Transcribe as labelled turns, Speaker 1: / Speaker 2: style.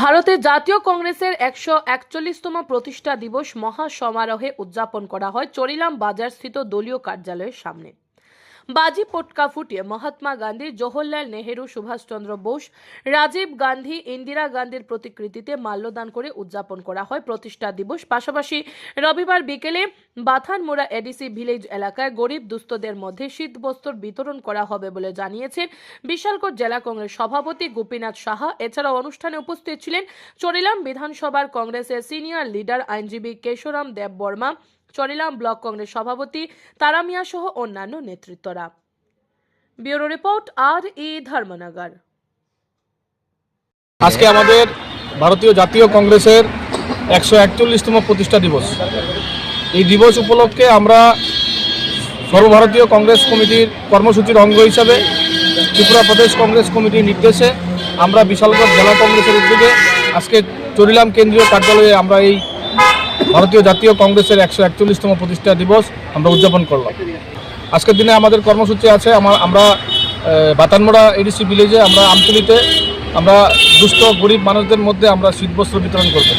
Speaker 1: ভারতের জাতীয় কংগ্রেসের একশো একচল্লিশতম প্রতিষ্ঠা দিবস মহা সমারোহে উদযাপন করা হয় চরিলাম বাজারস্থিত দলীয় কার্যালয়ের সামনে। বাজি পটকা ফুটিয়ে মহাত্মা গান্ধী, জওহরলাল নেহেরু, সুভাষচন্দ্র বোস, রাজীব গান্ধী, ইন্দিরা গান্ধীর প্রতিকৃতিতে মাল্যদান করে উদযাপন করা হয় প্রতিষ্ঠা দিবস। পাশাপাশি রবিবার বিকেলে বাথানমোড়া এডিসি ভিলেজ এলাকায় গরিব দুস্থদের মধ্যে শীতবস্ত্র বিতরণ করা হবে বলে জানিয়েছেন বিশালকোট জেলা কংগ্রেস সভাপতি গোপীনাথ সাহা। এছাড়াও অনুষ্ঠানে উপস্থিত ছিলেন চরিলাম বিধানসভার কংগ্রেসের সিনিয়র লিডার আইনজীবী কেশরাম দেব বর্মা চরিলাম ব্লক কংগ্রেস সভাপতি তারামিয়া সহ অন্যান্য নেতৃত্বরা। ব্যুরো রিপোর্ট আর ই ধর্মনগর।
Speaker 2: আজকে আমাদের ভারতীয় জাতীয় কংগ্রেসের একশো একচল্লিশতম প্রতিষ্ঠা দিবস। এই দিবস উপলক্ষে আমরা সর্বভারতীয় কংগ্রেস কমিটির কর্মসূচির অঙ্গ হিসাবে ত্রিপুরা প্রদেশ কংগ্রেস কমিটির নির্দেশে আমরা বিশালগড় জেলা কংগ্রেসের উদ্যোগে আজকে চরিলাম কেন্দ্রীয় কার্যালয়ে আমরা এই ভারতীয় জাতীয় কংগ্রেসের একশো একচল্লিশতম প্রতিষ্ঠা দিবস আমরা উদযাপন করলাম। আজকের দিনে আমাদের কর্মসূচি আছে আমার আমরা বাতানমোড়া এডিসি ভিলেজে আমরা আমতলিতে আমরা দুস্থ গরিব মানুষদের মধ্যে আমরা শীতবস্ত্র বিতরণ করব।